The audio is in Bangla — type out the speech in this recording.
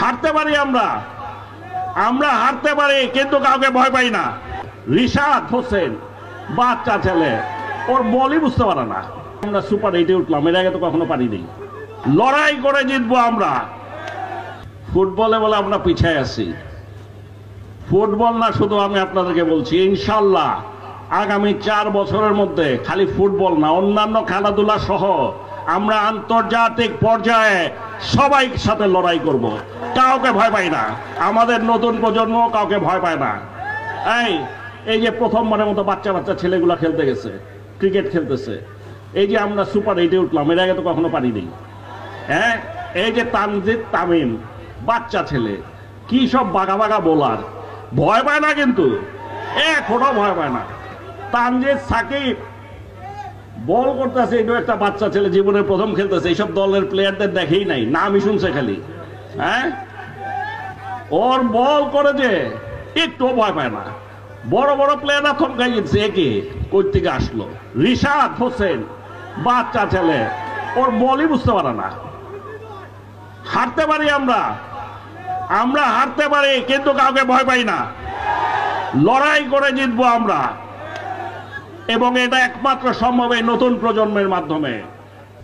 হারতে পারি আমরা। আমরা হারতে পারি, কিন্তু কাউকে ভয় পাই না। রিশাদ হোসেন, বাচ্চা ছেলে, ওর বলই বুঝতে পারে না। আমরা সুপার এইটে উঠলাম, এর আগে তো কখনো পারিনি। লড়াই করে জিতবো আমরা। ফুটবলে বলে আমরা পিছিয়ে আছি। ফুটবল না শুধু আমি আপনাদেরকে বলছি, ইনশাল্লাহ আগামী চার বছরের মধ্যে খালি ফুটবল না, অন্যান্য খেলাধুলা সহ আমরা আন্তর্জাতিক পর্যায়ে সবাই সাথে লড়াই করব। কাউকে ভয় পাই না। আমাদের নতুন প্রজন্ম কাউকে ভয় পায় না। এই এই যে প্রথমবারের মতো বাচ্চা বাচ্চা ছেলেগুলা খেলতে গেছে, ক্রিকেট খেলতেছে। এই যে আমরা সুপার এইটে উঠলাম, এর আগে তো কখনো পারিনি। হ্যাঁ এই যে তানজিদ তামিম, বাচ্চা ছেলে, কি সব বাঘা বাঘা বোলার। ভয় পায় না কিন্তু, এখনও ভয় পায় না। তানজিদ সাকিব বল করতেছে, এটাও একটা বাচ্চা ছেলে জীবনের প্রথম খেলতেছে। এইসব দলের প্লেয়ারদের দেখেই নাই, নামই শুনছে খালি। হ্যাঁ? ওর বল করে যে একটু ভয় পায় না। বড় বড় প্লেয়াররা থমকাই গেছে, একে কই থেকে আসলো? রিশাদ হোসেন, বাচ্চা ছেলে। ওর বলই বুঝতে পারে না। হারতে পারি আমরা? আমরা হারতে পারি, কিন্তু কাউকে ভয় পাই না। লড়াই করে জিতবো আমরা। এবং এটা একমাত্র সম্ভব এই নতুন প্রজন্মের মাধ্যমে।